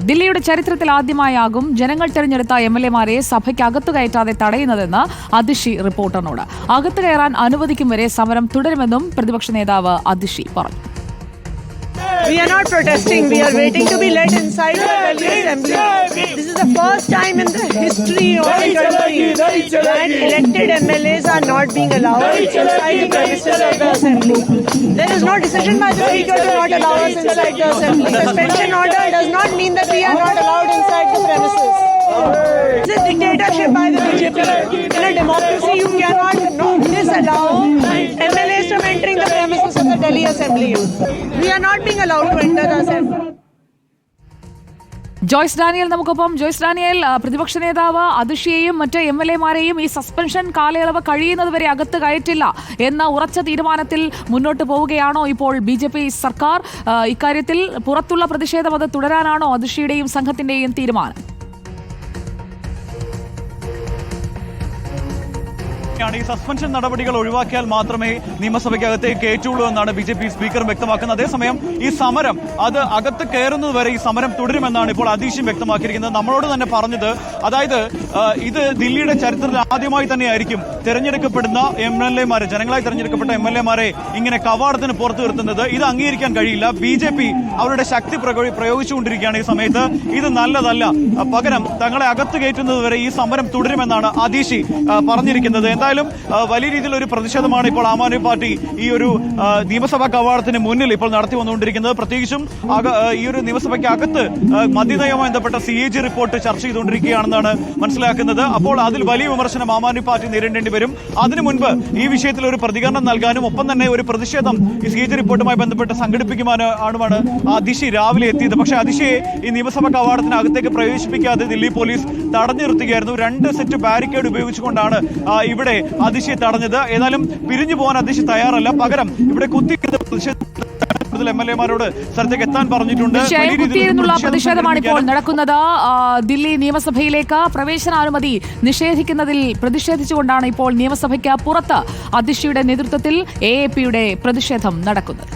ദില്ലിയുടെ ചരിത്രത്തിൽ ആദ്യമായാകും ജനങ്ങൾ തെരഞ്ഞെടുത്ത എം എൽ എമാരെ സഭയ്ക്ക് അകത്തു കയറ്റാതെ തടയുന്നതെന്ന് അതിഷി റിപ്പോർട്ടറിനോട് അകത്തു കയറാൻ അനുവദിക്കും വരെ സമരം തുടരുമെന്നും പ്രതിപക്ഷ നേതാവ് അതിഷി പറഞ്ഞു We are not protesting. We are waiting to be let inside the Assembly. This is the first time in the history of the country that elected MLAs are not being allowed inside the premises of the Assembly. There is no decision by the Speaker to not allow us inside the Assembly. Suspension order does not mean that we are not allowed inside the premises. This is dictatorship by the BJP. In a democracy, you cannot no, disallow MLAs from entering the premises of the Delhi Assembly. We are not being allowed to enter the Assembly. Joyce Daniel നമുക്കൊപ്പം. Joyce Daniel പ്രതിപക്ഷ നേതാവ് അതിഷിയെയും മറ്റ് M L എമാരെയും ഈ suspension കാലയളവ് കഴിയുന്നതുവരെ അകത്ത് കയറ്റില്ല എന്ന ഉറച്ച തീരുമാനത്തിൽ മുന്നോട്ട് പോവുകയാണോ ഇപ്പോൾ ബി ജെ പി സർക്കാർ? ഇക്കാര്യത്തിൽ പുറത്തുള്ള പ്രതിഷേധം അത് തുടരാനാണോ അതിഷിയുടെയും സംഘത്തിന്റെയും തീരുമാനം? ഈ സസ്പെൻഷൻ നടപടികൾ ഒഴിവാക്കിയാൽ മാത്രമേ നിയമസഭയ്ക്കകത്തേക്ക് കയറ്റുള്ളൂ എന്നാണ് ബി ജെ പി സ്പീക്കർ വ്യക്തമാക്കുന്നത്. അതേസമയം ഈ സമരം അത് അകത്ത് കയറുന്നത് വരെ ഈ സമരം തുടരുമെന്നാണ് ഇപ്പോൾ അതീശം വ്യക്തമാക്കിയിരിക്കുന്നത്. നമ്മളോട് തന്നെ പറഞ്ഞത് അതായത് ഇത് ദില്ലിയുടെ ചരിത്രത്തിൽ ആദ്യമായി തന്നെയായിരിക്കും തെരഞ്ഞെടുക്കപ്പെടുന്ന എം എൽ എമാരെ ജനങ്ങളായി തെരഞ്ഞെടുക്കപ്പെട്ട എം എൽ എമാരെ ഇങ്ങനെ കവാടത്തിന് പുറത്തു നിർത്തുന്നത്. ഇത് അംഗീകരിക്കാൻ കഴിയില്ല. ബി ജെ പി അവരുടെ ശക്തി പ്രയോഗിച്ചുകൊണ്ടിരിക്കുകയാണ് ഈ സമയത്ത്. ഇത് നല്ലതല്ല. പകരം തങ്ങളെ അകത്ത് കയറ്റുന്നത് വരെ ഈ സമരം തുടരുമെന്നാണ് അതീഷി പറഞ്ഞിരിക്കുന്നത്. പറഞ്ഞിരിക്കുന്നത് എന്തായാലും വലിയ രീതിയിൽ ഒരു പ്രതിഷേധമാണ് ഇപ്പോൾ ആം ആദ്മി പാർട്ടി ഈ ഒരു നിയമസഭാ കവാടത്തിന് മുന്നിൽ ഇപ്പോൾ നടത്തി വന്നുകൊണ്ടിരിക്കുന്നത്. പ്രത്യേകിച്ചും ഈ ഒരു നിയമസഭയ്ക്ക് അകത്ത് മദ്യനയവുമായി ബന്ധപ്പെട്ട സി എ ജി റിപ്പോർട്ട് ചർച്ച ചെയ്തുകൊണ്ടിരിക്കുകയാണെന്നാണ് മനസ്സിലാക്കുന്നത്. അപ്പോൾ അതിൽ വലിയ വിമർശനം ആം ആദ്മി പാർട്ടി നേരിടേണ്ടി വരും. അതിനു മുൻപ് ഈ വിഷയത്തിൽ ഒരു പ്രതികരണം നൽകാനും ഒപ്പം തന്നെ ഒരു പ്രതിഷേധം ഈ സി എ ജി റിപ്പോർട്ടുമായി ബന്ധപ്പെട്ട് സംഘടിപ്പിക്കുവാനാണ് അതിശി രാവിലെ എത്തിയത്. പക്ഷേ അതിശയെ ഈ നിയമസഭാ കവാടത്തിനകത്തേക്ക് പ്രവേശിപ്പിക്കാതെ ദില്ലി പോലീസ് തടഞ്ഞു നിർത്തുകയായിരുന്നു. രണ്ട് സെറ്റ് ബാരിക്കേഡ് ഉപയോഗിച്ചുകൊണ്ടാണ് ആ, ഇവിടെ അതിശയെ തടഞ്ഞത് ഏതായാലും പിരിഞ്ഞു പോകാൻ അതിശി തയ്യാറല്ല. പകരം ഇവിടെ കുത്തിക്കുന്ന പ്രതിഷേധ എം എൽ എമാരോട് സ്ഥലത്തേക്ക് എത്താൻ പറഞ്ഞിട്ടുണ്ട്. കുത്തിയിരുന്നുള്ള പ്രതിഷേധമാണ് ഇപ്പോൾ നടക്കുന്നത്. ദില്ലി നിയമസഭയിലേക്ക് പ്രവേശനാനുമതി നിഷേധിക്കുന്നതിൽ പ്രതിഷേധിച്ചുകൊണ്ടാണ് ഇപ്പോൾ നിയമസഭയ്ക്ക് പുറത്ത് അതിഷിയുടെ നേതൃത്വത്തിൽ എ എ പിയുടെ പ്രതിഷേധം നടക്കുന്നത്.